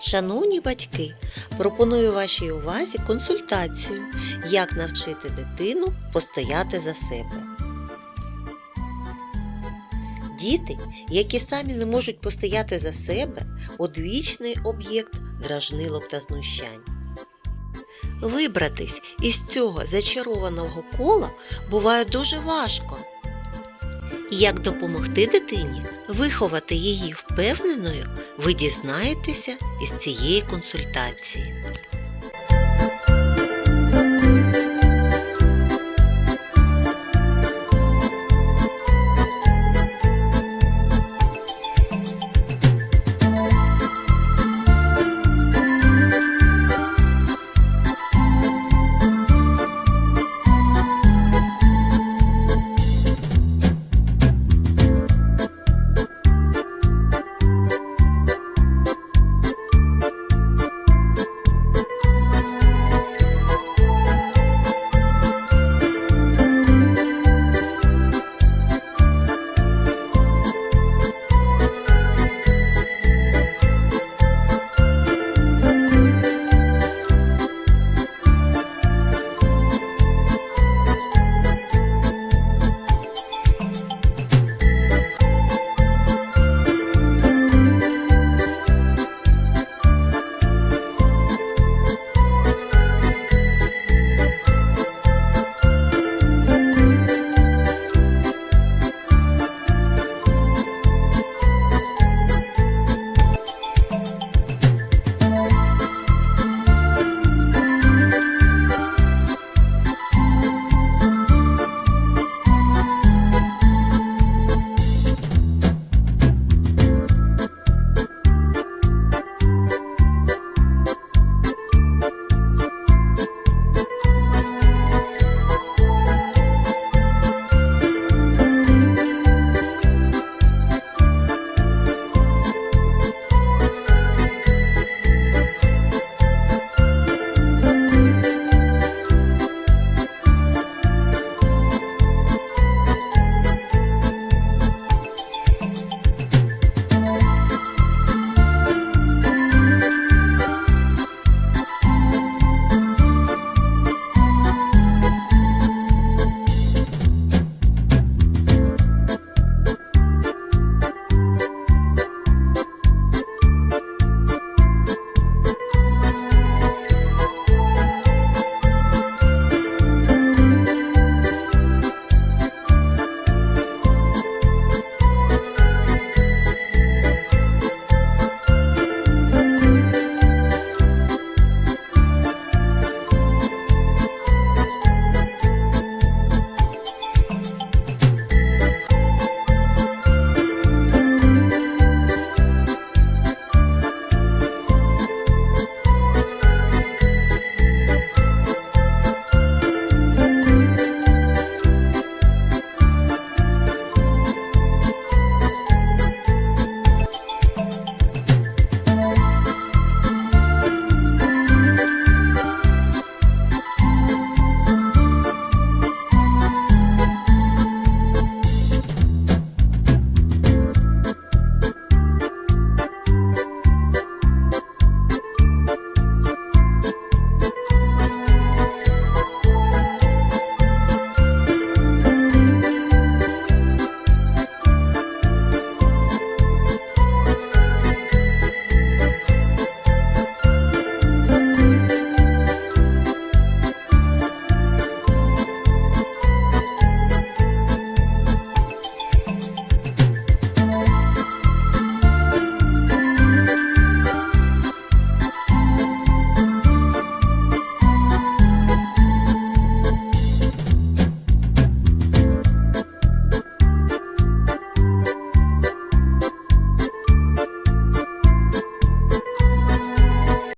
Шановні батьки, пропоную вашій увазі консультацію, як навчити дитину постояти за себе. Діти, які самі не можуть постояти за себе, одвічний об'єкт дражнилок та знущань. Вибратись із цього зачарованого кола буває дуже важко. Як допомогти дитині виховати її впевненою, ви дізнаєтеся із цієї консультації.